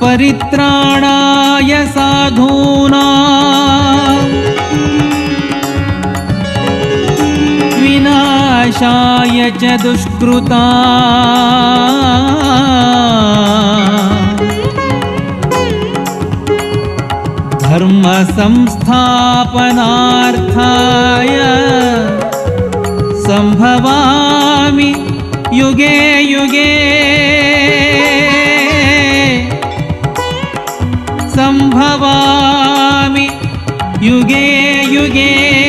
परित्राणाय साधूना। विनाशाय च दुष्कृता। धर्मसंस्थापनार्थाय सम्भवामि युगे युगे भवामि युगे युगे।